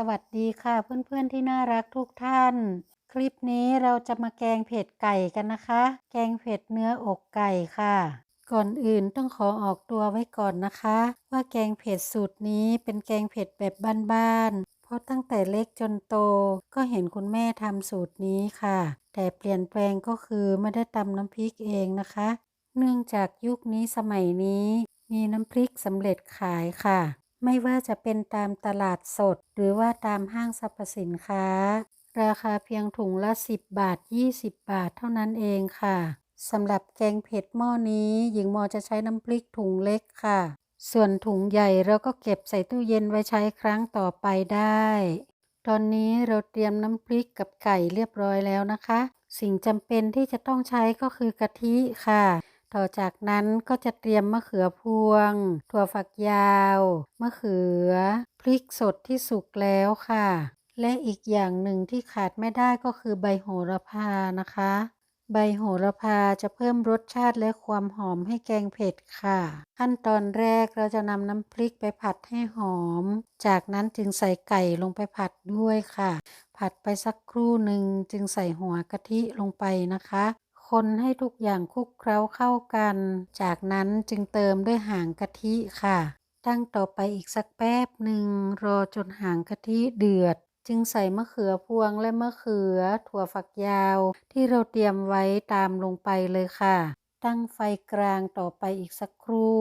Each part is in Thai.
สวัสดีค่ะเพื่อนๆที่น่ารักทุกท่าน คลิปนี้เราจะมาแกงเผ็ดไก่กันนะคะ แกงเผ็ดเนื้ออกไก่ค่ะ ก่อนอื่นต้องขอออกตัวไว้ก่อนนะคะ ว่าแกงเผ็ดสูตรนี้เป็นแกงเผ็ดแบบบ้านๆเพราะตั้งแต่เล็กจนโตก็เห็นคุณแม่ทำสูตรนี้ค่ะ แต่เปลี่ยนแปลงก็คือไม่ได้ตำน้ำพริกเองนะคะ เนื่องจากยุคนี้สมัยนี้ มีน้ำพริกสำเร็จขายค่ะ ไม่ว่าจะเป็นตามตลาดสด หรือว่าตามห้างสรรพสินค้า ราคาเพียงถุงละ 10 บาท 20 บาทเท่านั้นเองค่ะสำหรับแกงเผ็ดหม้อนี้ หญิงมอจะใช้น้ำพริกถุงเล็กค่ะ ส่วนถุงใหญ่เราก็เก็บใส่ตู้เย็นไว้ใช้ครั้งต่อไปได้ ตอนนี้เราเตรียมน้ำพริกกับไก่เรียบร้อยแล้วนะคะ สิ่งจำเป็นที่จะต้องใช้ก็คือกะทิค่ะ ต่อจากนั้นก็จะเตรียมมะเขือพวง ถั่วฝักยาว มะเขือ พริกสดที่สุกแล้วค่ะ และอีกอย่างหนึ่งที่ขาดไม่ได้ก็คือใบโหระพานะคะ ใบโหระพาจะเพิ่มรสชาติและความหอมให้แกงเผ็ดค่ะ ขั้นตอนแรกเราจะนำน้ำพริกไปผัดให้หอม จากนั้นจึงใส่ไก่ลงไปผัดด้วยค่ะ ผัดไปสักครู่หนึ่งจึงใส่หัวกะทิลงไปนะคะ คนให้ทุกอย่างคลุกเคล้าเข้ากัน จากนั้นจึงเติมด้วยหางกะทิค่ะ ตั้งต่อไปอีกสักแป๊บหนึ่งรอจนหางกะทิเดือด จึงใส่มะเขือพวงและมะเขือ ถั่วฝักยาว ที่เราเตรียมไว้ตามลงไปเลยค่ะ ตั้งไฟกลางต่อไปอีกสักครู่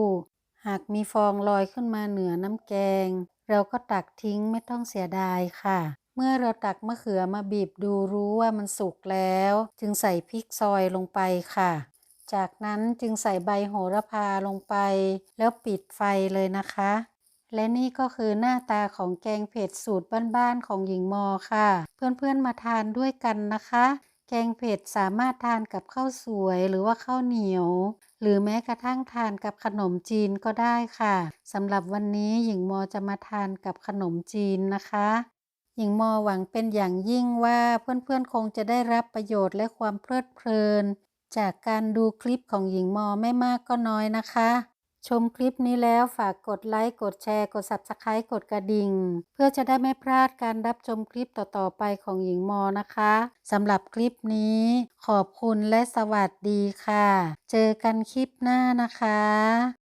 หากมีฟองลอยขึ้นมาเหนือน้ำแกง เราก็ตักทิ้งไม่ต้องเสียดายค่ะ เมื่อเราตักมะเขือมาบีบดูรู้ว่ามันสุกแล้ว จึงใส่พริกซอยลงไปค่ะ จากนั้นจึงใส่ใบโหระพาลงไป แล้วปิดไฟเลยนะคะ และนี่ก็คือหน้าตาของแกงเผ็ดสูตรบ้านๆของหญิงมอค่ะ เพื่อนๆมาทานด้วยกันนะคะ แกงเผ็ดสามารถทานกับข้าวสวยหรือว่าข้าวเหนียว หรือแม้กระทั่งทานกับขนมจีนก็ได้ค่ะสำหรับวันนี้หญิงมอจะมาทานกับขนมจีนนะคะ หญิงมอหวังเป็นอย่างยิ่งว่าเพื่อนๆคงจะได้รับประโยชน์และความเพลิดเพลิน จากการดูคลิปของหญิงมอไม่มากก็น้อยนะคะ ชมคลิปนี้แล้วฝากกดไลค์ กดแชร์ กด Subscribe กดกระดิ่ง เพื่อจะได้ไม่พลาดการรับชมคลิปต่อๆไปของหญิงมอนะคะสำหรับคลิปนี้ ขอบคุณและสวัสดีค่ะ เจอกันคลิปหน้านะคะ